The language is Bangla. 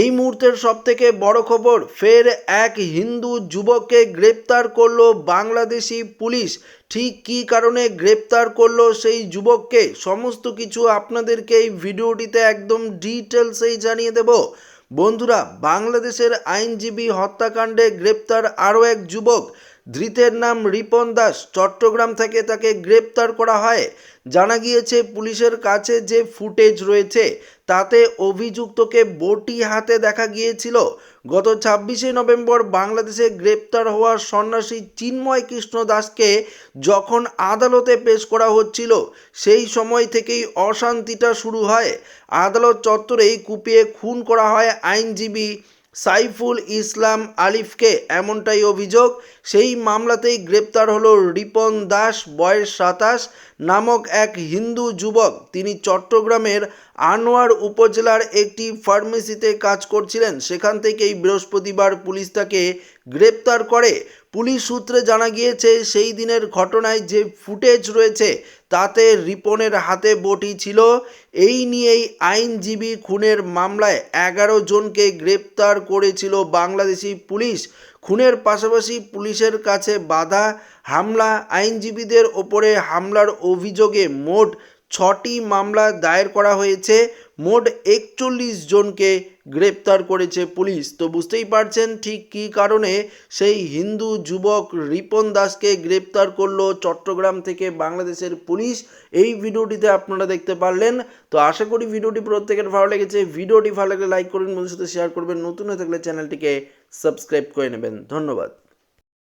এই মুহূর্তের সব থেকে বড় খবর, ফের এক হিন্দু যুবককে গ্রেপ্তার করল বাংলাদেশি পুলিশ। ঠিক কী কারণে গ্রেপ্তার করল সেই যুবককে? সমস্ত কিছু আপনাদেরকে এই ভিডিওটিতে একদম ডিটেলসেই জানিয়ে দেব। বন্ধুরা, বাংলাদেশের আইনজীবী হত্যাকাণ্ডে গ্রেপ্তার আরও এক যুবক। ধৃতের নাম রিপন দাস। চট্টগ্রাম থেকে তাকে গ্রেপ্তার করা হয়। জানা গিয়েছে, পুলিশের কাছে যে ফুটেজ রয়েছে, তাতে অভিযুক্তকে বটি হাতে দেখা গিয়েছিল। গত ছাব্বিশে নভেম্বর বাংলাদেশে গ্রেপ্তার হওয়া সন্ন্যাসী চিন্ময় কৃষ্ণ দাসকে যখন আদালতে পেশ করা হচ্ছিল, সেই সময় থেকেই অশান্তিটা শুরু হয়। আদালত চত্বরেই কুপিয়ে খুন করা হয় আইনজীবী সাইফুল ইসলাম আলিফকে এমনটাই অভিযোগ সেই মামলাতেই গ্রেপ্তার হলো রিপন দাস বয়স সাতাশ নামক এক হিন্দু যুবক তিনি চট্টগ্রামের আনোয়ার উপজেলার একটি ফার্মেসিতে কাজ করছিলেন। সেখান থেকেই বৃহস্পতিবার পুলিশ তাকে গ্রেপ্তার করে। পুলিশ সূত্রে জানা গিয়েছে, সেই দিনের ঘটনায় যে ফুটেজ রয়েছে, তাতে রিপনের হাতে বটি ছিল। এই নিয়েই আইনজীবী খুনের মামলায় এগারো জনকে গ্রেপ্তার করেছিল বাংলাদেশি পুলিশ। খুনের পাশাপাশি পুলিশের কাছে বাধা, হামলা, আইনজীবীদের ওপরে হামলার অভিযোগে মোট ছটি মামলা দায়ের করা হয়েছে। মোট একচল্লিশ জনকে গ্রেপ্তার করেছে পুলিশ। তো বুঝতেই পারছেন ঠিক কী কারণে সেই হিন্দু যুবক রিপন দাসকে গ্রেপ্তার করল চট্টগ্রাম থেকে বাংলাদেশের পুলিশ। এই ভিডিওটিতে আপনারা দেখতে পারলেন। তো আশা করি ভিডিওটি প্রত্যেকের ভালো লেগেছে। ভিডিওটি ভালো লাগলে লাইক করবেন বন্ধুর সাথে শেয়ার করবেন। নতুন হয়ে থাকলে চ্যানেলটিকে সাবস্ক্রাইব করে নেবেন। ধন্যবাদ।